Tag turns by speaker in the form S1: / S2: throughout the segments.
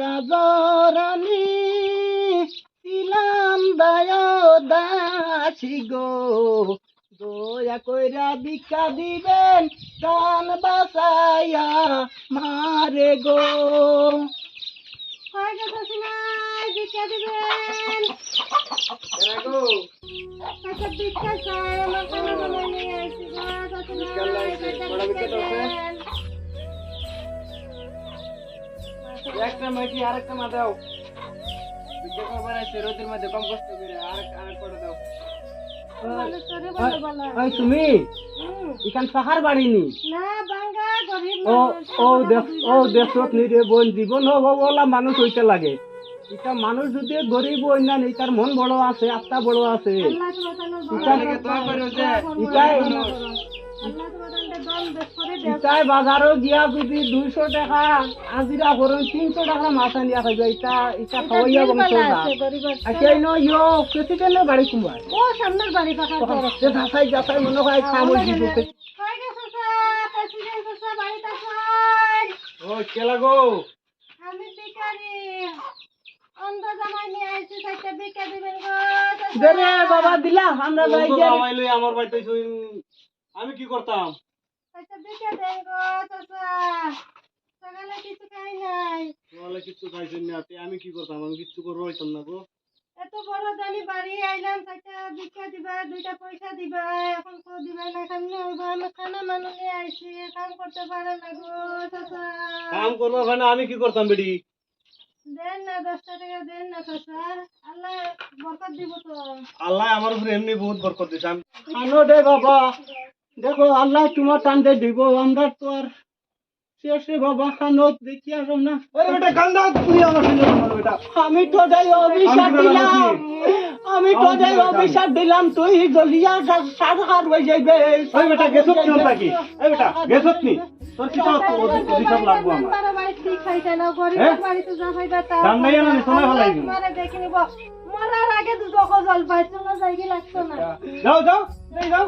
S1: রাজরানী ছিলাম দায় দাসী গো। দয়া কইরা ভিক্ষা দিবেন কান বাসাইয়া মারে গো।
S2: হয় শাশুড়ি ভিক্ষা দিবেন। আচ্ছা ভিক্ষা চাই আমার
S1: একটা মাইকি আর একটা মা দাও। রোদের মধ্যে কম কষ্ট করে আর আর করে দাও। ওই তুমি? এখান সাহার বাড়ি নি ও দেশ ও। দেশত নিরে বোন জীবন হব বলা মানুষ হইতে লাগে। এটা মানুষ যদি গরিব হই না তার মন বড় আছে আত্মা বড় আছে। ইটাই- বাজারও গিয়া যদি দুইশো টাকা হাজিরা করুন তিনশো টাকা মাছ আনিয়া খাইবা ইটা ইটা খাওয়াইয়া বংশ যা। আচ্ছা ইনো ইয়ো প্রেসিডেন্টের বাড়ি কুমার
S2: ও সামনের বাড়ি ঘর।
S1: যাচাই যাচাই মনে হয় খামো দিব
S2: হয়?
S1: ও কেলা গো
S2: আমি ভিখারি। অন্ধ জামাই নিয়ে আইছি, চারটা ভিক্ষা দিবেন গো।
S1: বাবা দিলা আমরা যাই
S3: আমার বাড়িতে আমি কি করতাম?
S2: কিছু
S3: খাইছেন না আমি কি করতাম? আমি কিচ্ছু করব হইতাম না গো।
S2: এত বড় দানি বাড়ি আইলাম চারটা ভিক্ষা দিবা দুইটা পয়সা দিবা। এখন দিবা না কেমনে হইব। আমি খানা মানুষ নিয়ে আইছি কাম করতে পারে না গো চাচা।
S3: কাম করব আমি কি করতাম বেডি
S2: দেন না দশটা টাকা দেন না চাচা। আল্লাহ বরকত দিব তো।
S3: আল্লাহ আমার উপরে এমনি বহুত বরকত দিছে। আমি
S1: দে বাবা। দেখো আল্লাহ তোমার টানতে দিব আমরা তো আর শেষে বাবা খানো দেখি না
S3: আরে বেটা গান্দা তুই আমার সঙ্গে আমার বেটা।
S1: আমি তো যাই অভিশাপ দিলাম। আমি তো যাই অভিশাপ দিলাম তুই গলিয়া সাধার হয়ে যাইবে।
S3: ওই বেটা গেছত কি নাকি এই বেটা গেছত নি তোর কি তো অধিকার লাগবো আমার?
S2: বাড়ি ঠিক খাইছে না গরিব
S3: হ্যাঁ?
S2: বাড়িতে যা খাইবা তা
S3: নাই না,
S2: দেখে নিব। মরার আগে দুটো জল পাই চলো যাইগে লাগতো না।
S3: যাও যাও যাই যাও।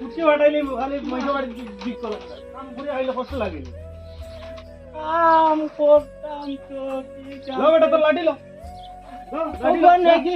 S3: উঠে বাটাইলি খালি মহিলা বাড়ি দিক করা কাম করে আইলে কষ্ট লাগে
S1: কাম করতাম তো
S3: বেটা তোর লাঠি লো। লাঠি লো।
S1: নাকি